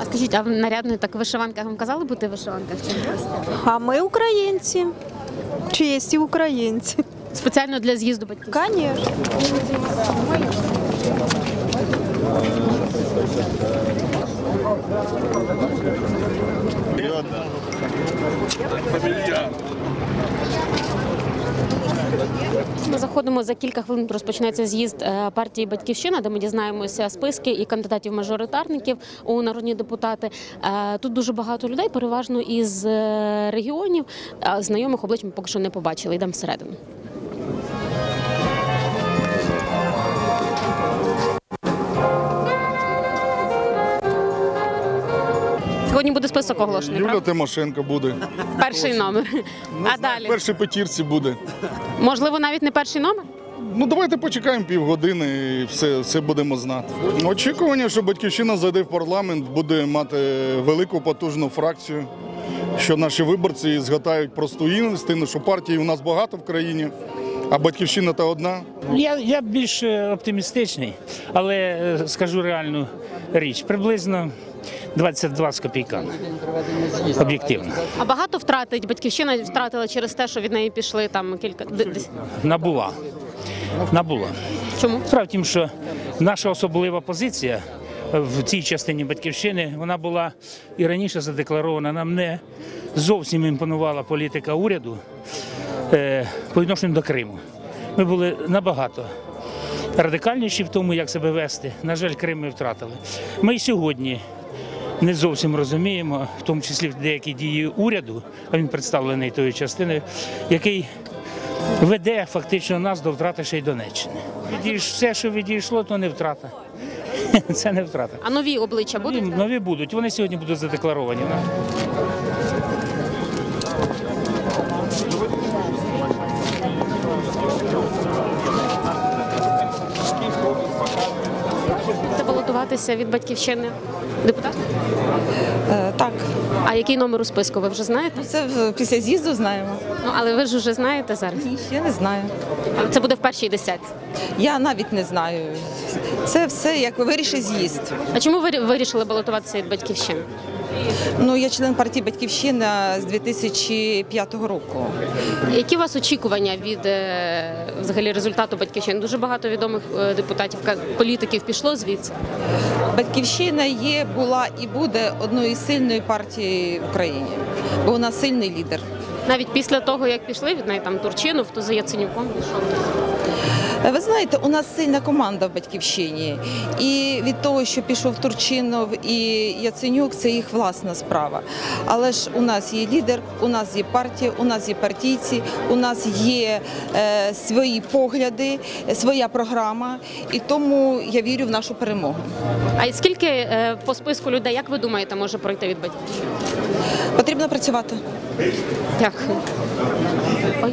А скажіть, а нарядно так в вишиванках вам казали бути в вишиванках? Чи? А ми українці. Чисті українці. Спеціально для з'їзду батьків? Звісно. Ми заходимо за кілька хвилин. Розпочнеться з'їзд е, партії Батьківщина, де ми дізнаємося списки і кандидатів-мажоритарників у народні депутати. Е, Тут дуже багато людей, переважно із е, регіонів. Знайомих облич ми поки що не побачили. Йдемо всередину. Сьогодні буде список оголошений. Юля правда? Тимошенко буде. Перший номер. А далі Першій петірці буде. можливо навіть не перший номер. Ну давайте почекаємо півгодини і все, все будемо знати. Очікування, що батьківщина зайде в парламент, буде мати велику потужну фракцію. Що наші виборці згадають просту істину, що партій у нас багато в країні, а батьківщина та одна. Я, я більш е, оптимістичний, але е, скажу реальну річ. Приблизно 22 з копійками. Об'єктивно. А багато втратить батьківщина втратила через те, що від неї пішли там кілька Набула. Набула. Чому? Справа в тім, що наша особлива позиція в цій частині батьківщини вона була і раніше задекларована. Нам не зовсім імпонувала політика уряду е, по відношенню до Криму. Ми були набагато радикальніші в тому, як себе вести. На жаль, Крим ми втратили. Ми і сьогодні не зовсім розуміємо, в тому числі деякі дії уряду, а він представлений тою частиною, який веде фактично нас до втрати ще й Донеччини. Відійш, все, що відійшло, то не втрата. Це не втрата. А нові обличчя будуть? нові будуть, вони сьогодні будуть задекларовані. Будете балотуватися від батьківщини депутат? Е, Так, А який номер у списку? Ви вже знаєте? це в- після з'їзду знаємо. Ну але ви ж вже знаєте зараз. Ні, ще не знаю. Це буде в першій десятці. Я навіть не знаю. Це все як вирішить з'їзд. А чому ви вирішили балотуватися від батьківщини? Ну, я член партії Батьківщина з 2005 року. Які у вас очікування від е, взагалі результату батьківщини? Дуже багато відомих е, депутатів, політиків пішло звідси. Батьківщина є, була і буде одною із сильної партії в Україні, бо нас сильний лідер. Навіть після того, як пішли від неї там Турчинов, то за Яценюком пішов. Е, Ви знаєте, у нас сильна команда в батьківщині, і від того, що пішов Турчинов і Яценюк, це їх власна справа. Але ж у нас є лідер, у нас є партія, у нас є партійці, у нас є е, свої погляди, своя програма, і тому я вірю в нашу перемогу. А скільки е, по списку людей, як ви думаєте, може пройти від батьківщини? Потрібно працювати. Дякую. Oi.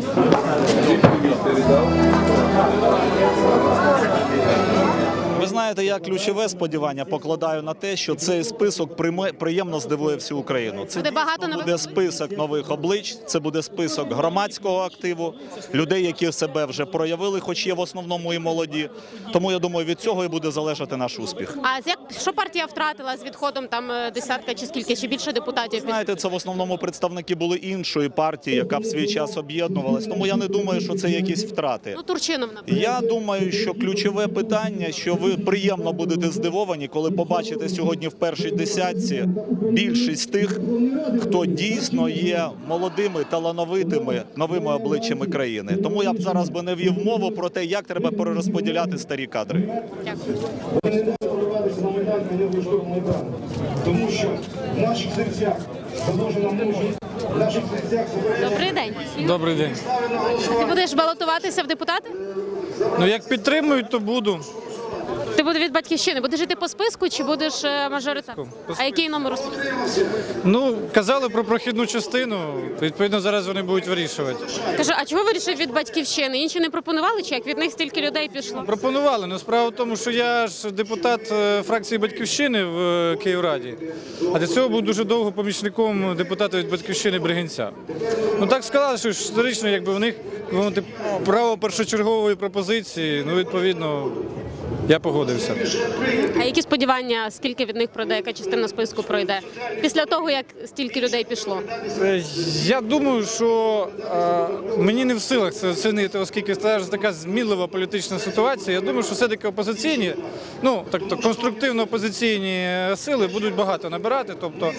Ви знаєте, я ключове сподівання покладаю на те, що цей список приємно здивує всю Україну. Це Буде багато буде список нових облич, це буде список громадського активу, людей, які себе вже проявили, хоч є в основному і молоді. Тому я думаю, від цього і буде залежати наш успіх. А з як що партія втратила з відходом там е, десятка чи скільки, чи більше депутатів? Знаєте, це в основному представники були іншої партії, яка в свій час об'єднувалась. Тому я не думаю, що це якісь втрати. Ну Турчинов, наприклад. Я думаю, що ключове питання, що ви приємно будете здивовані, коли побачите сьогодні в першій десятці більшість тих, хто дійсно є молодими, талановитими новими обличчями країни. Тому я б зараз би не вів мову про те, як треба перерозподіляти старі кадри. Дякую. Тому що в наших серцях заложена мужність, в наших серцях Добрий день. Добрий день. Ти будеш балотуватися в депутати? Ну як підтримують, то буду. Ти будеш від батьківщини. Будеш жити по списку чи будеш е, мажоритарним? А який номер у списку? Ну, казали про прохідну частину. Відповідно, зараз вони будуть вирішувати. Кажу, а чого вирішив від батьківщини? Інші не пропонували, чи як від них стільки людей пішло? Пропонували. Ну, справа в тому, що я ж депутат е, фракції Батьківщини в е, Київраді, а до цього був дуже довго помічником депутата від Батьківщини Бригинця. Ну так сказали, що історично, якби в них право першочергової пропозиції, ну відповідно, я погодився. А які сподівання, скільки від них пройде, яка частина списку пройде? Після того, як стільки людей пішло? Е, Я думаю, що е, мені не в силах це оцінити, оскільки сталася така змілива політична ситуація. Я думаю, що все-таки опозиційні, ну так то конструктивно опозиційні сили будуть багато набирати. Тобто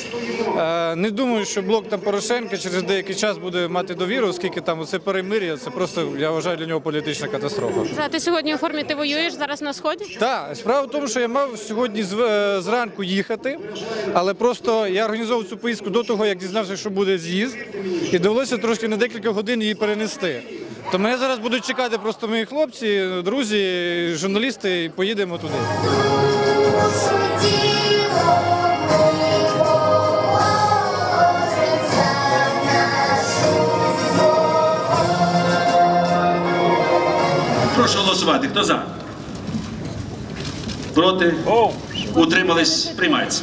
е, не думаю, що блок там Порошенка через деякий час буде мати довіру, оскільки там оце перемир'я, це просто я вважаю для нього політична катастрофа. Ти сьогодні у формі ти воюєш зараз на сході? Так, справа в тому, що я мав сьогодні е, зранку їхати, але просто я організовував цю поїздку до того, як дізнався, що буде з'їзд, і довелося трошки на декілька годин її перенести. То мене зараз будуть чекати просто мої хлопці, друзі, журналісти, і поїдемо туди. Прошу голосувати. Хто за? Проти? Утримались? Приймається.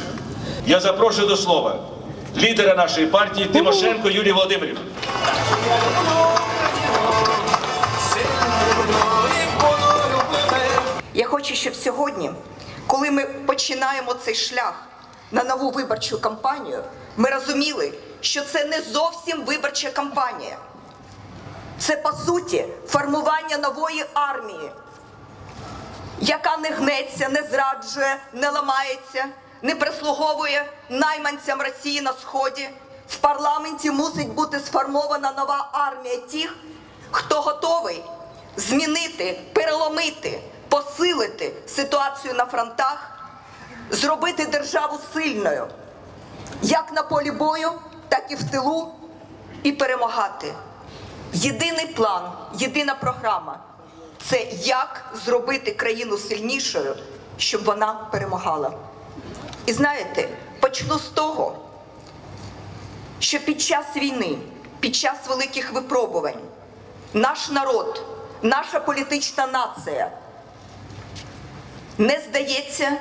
Я запрошую до слова лідера нашої партії Тимошенко Юлію Володимирівну. Я хочу, щоб сьогодні, коли ми починаємо цей шлях на нову виборчу кампанію, ми розуміли, що це не зовсім виборча кампанія. Це по суті формування нової армії, яка не гнеться, не зраджує, не ламається, не прислуговує найманцям Росії на сході. В парламенті мусить бути сформована нова армія тих, хто готовий змінити, переломити, посилити ситуацію на фронтах, зробити державу сильною, як на полі бою, так і в тилу, і перемагати. Єдиний план, єдина програма це як зробити країну сильнішою, щоб вона перемагала. І знаєте, почну з того, що під час війни, під час великих випробувань, наш народ, наша політична нація не здається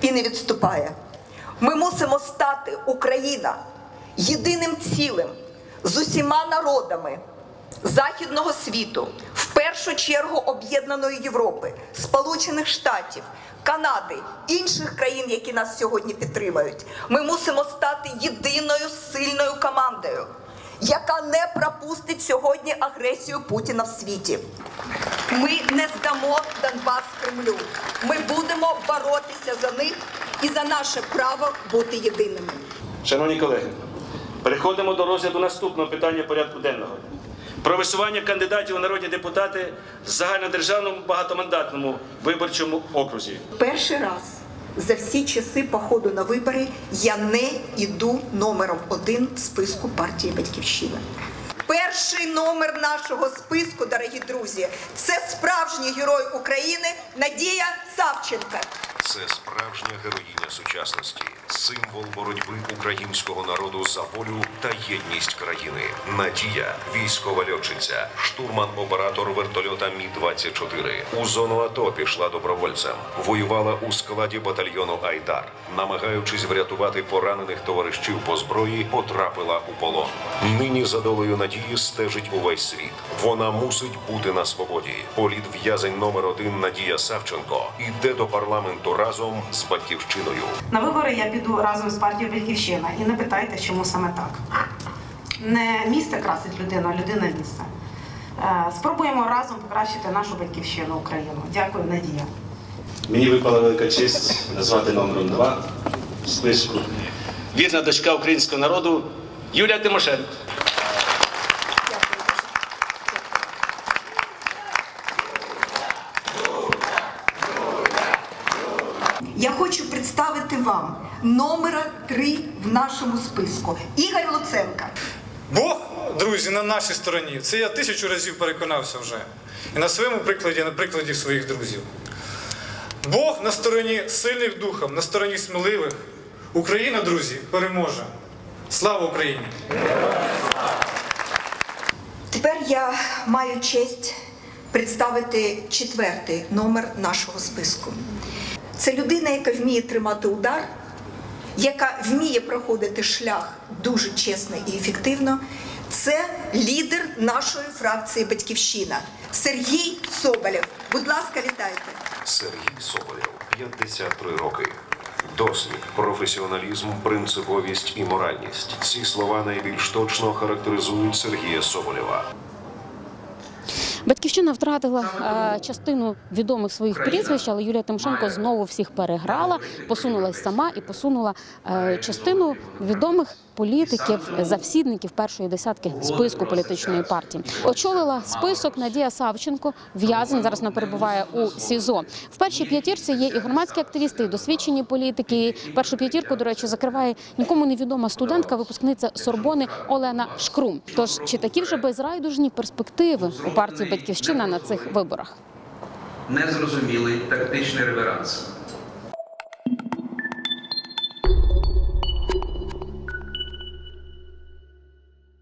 і не відступає. Ми мусимо стати Україна єдиним цілим з усіма народами західного світу, першу чергу об'єднаної Європи, Сполучених Штатів, Канади, інших країн, які нас сьогодні підтримують. Ми мусимо стати єдиною сильною командою, яка не пропустить сьогодні агресію Путіна в світі. Ми не здамо Донбас Кремлю. Ми будемо боротися за них і за наше право бути єдиними. Шановні колеги, переходимо до розгляду наступного питання порядку денного. Про висування кандидатів у народні депутати в загальнодержавному багатомандатному виборчому окрузі. Перший раз за всі часи походу на вибори я не йду номером один в списку партії Батьківщина. Перший номер нашого списку, дорогі друзі, це справжній герой України Надія Савченка. Це справжня героїня сучасності, символ боротьби українського народу за волю та єдність країни. Надія, військова льотчиця, штурман-оператор вертольота Мі 24 У зону АТО пішла добровольцем. Воювала у складі батальйону Айдар. Намагаючись врятувати поранених товаришів по зброї, потрапила у полон. Нині за долею надії стежить увесь світ. Вона мусить бути на свободі. Політв'язень номер один Надія Савченко іде до парламенту разом з батьківщиною. На вибори я піду разом з партією Батьківщина. І не питайте, чому саме так. Не місце красить людину, а людина місце. Е, Спробуємо разом покращити нашу батьківщину Україну. Дякую, Надія. Мені випала велика честь назвати номером два в списку. Вірна дочка українського народу Юлія Тимошенко. Я хочу представити вам номера три в нашому списку. Ігор Луценко. Бог, друзі, на нашій стороні. Це я тисячу разів переконався вже. І на своєму прикладі, і на прикладі своїх друзів. Бог на стороні сильних духом, на стороні сміливих. Україна, друзі, переможе. Слава Україні! Тепер я маю честь представити четвертий номер нашого списку. Це людина, яка вміє тримати удар, яка вміє проходити шлях дуже чесно і ефективно. Це лідер нашої фракції Батьківщина Сергій Соболєв. Будь ласка, вітайте. Сергій Соболєв, 53 роки. Досвід, професіоналізм, принциповість і моральність. Ці слова найбільш точно характеризують Сергія Соболєва. Батьківщина втратила е, частину відомих своїх прізвищ, але Юлія Тимошенко знову всіх переграла, посунулась сама і посунула е, частину відомих політиків, завсідників першої десятки списку політичної партії. Очолила список Надія Савченко, в'язень зараз вона перебуває у СІЗО. В першій п'ятірці є і громадські активісти, і досвідчені політики. Першу п'ятірку, до речі, закриває нікому невідома студентка, випускниця Сорбони Олена Шкрум. Тож чи такі вже безрайдужні перспективи у партії Батьківщина на цих виборах? незрозумілий тактичний реверанс.